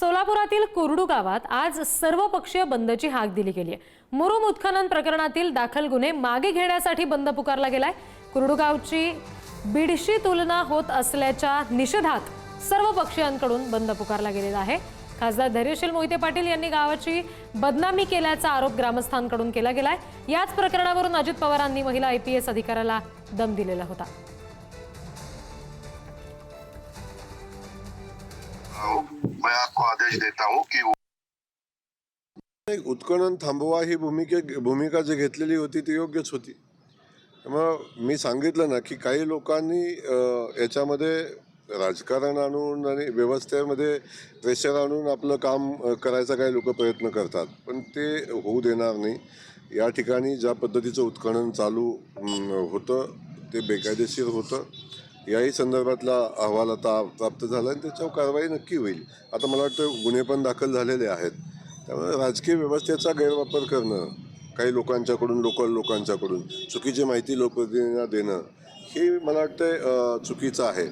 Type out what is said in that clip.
सोलापुरातील कुरडू गावात आज सर्वपक्षीय बंदची हाक दिली गेली आहे मुरुम उत्खनन प्रकरणातील दाखल गुन्हे मागे घेण्यासाठी बंद पुकारला गेलाय. कुरडू गावची बीडशी तुलना होत असल्याच्या निषेधात सर्व पक्षीयांकडून बंद पुकारला गेलेला आहे. खासदार धैर्यशील मोहिते पाटील यांनी गावाची बदनामी केल्याचा आरोप ग्रामस्थांकडून केला गेलाय. याच प्रकरणावरून अजित पवारांनी महिला आय पी एस अधिकाऱ्याला दम दिलेला होता. मैं आपको आदेश देता हूँ कि उत्खनन थांबवा ही भूमिके भूमिका जी घेतलेली होती ती योग्यच होती. मग मी सांगितलं ना की काही लोकांनी याच्यामध्ये राजकारण आणून आणि व्यवस्थेमध्ये प्रेशर आणून आपलं काम करायचा काही लोक प्रयत्न करतात. पण ते होऊ देणार नाही. या ठिकाणी ज्या पद्धतीचं उत्खनन चालू होतं ते बेकायदेशीर होतं. याही संदर्भातला अहवाल आता प्राप्त झाला आणि त्याच्यावर कारवाई नक्की होईल. आता मला वाटतं गुन्हे पण दाखल झालेले आहेत. त्यामुळे राजकीय व्यवस्थेचा गैरवापर करणं काही लोकांच्याकडून लोकल लोकांच्याकडून चुकीची माहिती लोकप्रतिनिधींना देणं हे मला वाटतं चुकीचं आहे.